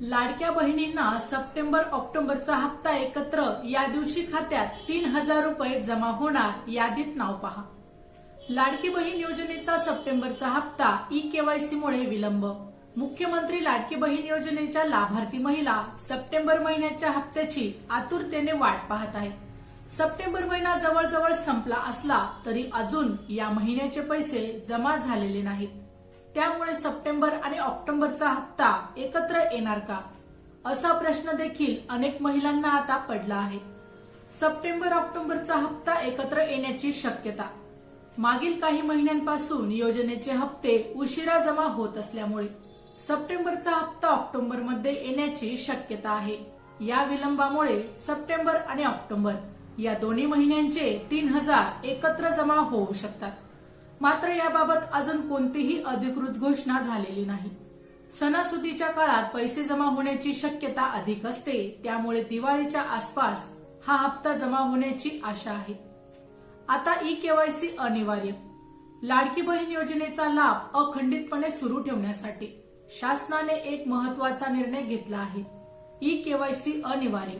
लाडक्या बहिणींना सप्टेंबर ऑक्टोबरचा हप्ता एकत्र या दिवशी खात्यात तीन हजार रुपये जमा होणार यादीत नाव पहा. लाडकी बहीण योजनेचा सप्टेंबरचा हप्ता ई केवायसीमुळे विलंब. मुख्यमंत्री लाडकी बहीण योजनेच्या लाभार्थी महिला सप्टेंबर महिन्याच्या हप्त्याची आतुरतेने वाट पाहत आहे. सप्टेंबर महिना जवळजवळ संपला असला तरी अजून या महिन्याचे पैसे जमा झालेले नाहीत. त्यामुळे सप्टेंबर आणि ऑक्टोबरचा हप्ता एकत्र येणार का? असा प्रश्न देखील अनेक महिलांना आता पडला आहे. सप्टेंबर ऑक्टोबरचा हप्ता एकत्र येण्याची शक्यता. मागील काही महिन्यांपासून योजनेचे हप्ते उशिरा जमा होत असल्यामुळे सप्टेंबरचा हप्ता ऑक्टोबरमध्ये येण्याची शक्यता आहे. या विलंबामुळे सप्टेंबर आणि ऑक्टोबर या दोन्ही महिन्यांचे तीन हजार एकत्र जमा होऊ शकतात. मात्र याबाबत अजून कोणतीही अधिकृत घोषणा झालेली नाही. सणासुदीच्या काळात पैसे जमा होण्याची शक्यता अधिक असते त्यामुळे दिवाळीच्या आसपास हा हप्ता जमा होण्याची आशा आहे. आता ई केवायसी अनिवार्य. लाडकी बहीण योजनेचा लाभ अखंडितपणे सुरू ठेवण्यासाठी शासनाने एक महत्त्वाचा निर्णय घेतला आहे. ई केवायसी अनिवार्य.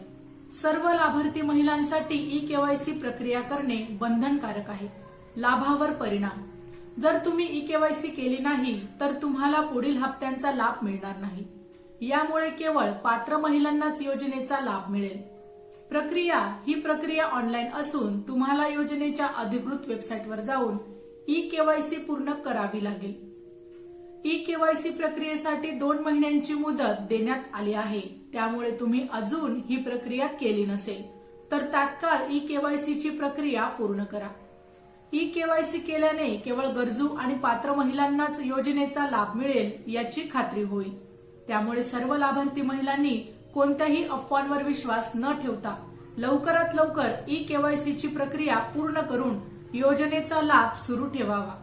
सर्व लाभार्थी महिलांसाठी ई केवायसी प्रक्रिया करणे बंधनकारक आहे. लाभावर परिणाम. जर तुम्ही ई केवायसी केली नाही तर तुम्हाला पुढील हप्त्यांचा लाभ मिळणार नाही. यामुळे केवळ पात्र महिलांनाच योजनेचा लाभ मिळेल. प्रक्रिया ही प्रक्रिया ऑनलाईन असून तुम्हाला योजनेच्या अधिकृत वेबसाईटवर जाऊन ई केवायसी पूर्ण करावी लागेल. ई केवायसी प्रक्रियेसाठी दोन महिन्यांची मुदत देण्यात आली आहे. त्यामुळे तुम्ही अजून ही प्रक्रिया केली नसेल तर तात्काळ ई केवायसीची प्रक्रिया पूर्ण करा. ई केवायसी केल्याने केवळ गरजू आणि पात्र महिलांनाच योजनेचा लाभ मिळेल याची खात्री होईल. त्यामुळे सर्व लाभार्थी महिलांनी कोणत्याही अफवांवर विश्वास न ठेवता लवकरात लवकर ई केवायसीची प्रक्रिया पूर्ण करून योजनेचा लाभ सुरू ठेवावा.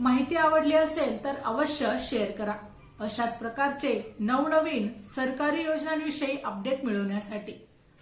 माहिती आवडली असेल तर अवश्य शेअर करा. अशाच प्रकारचे नवनवीन सरकारी योजनांविषयी अपडेट मिळवण्यासाठी.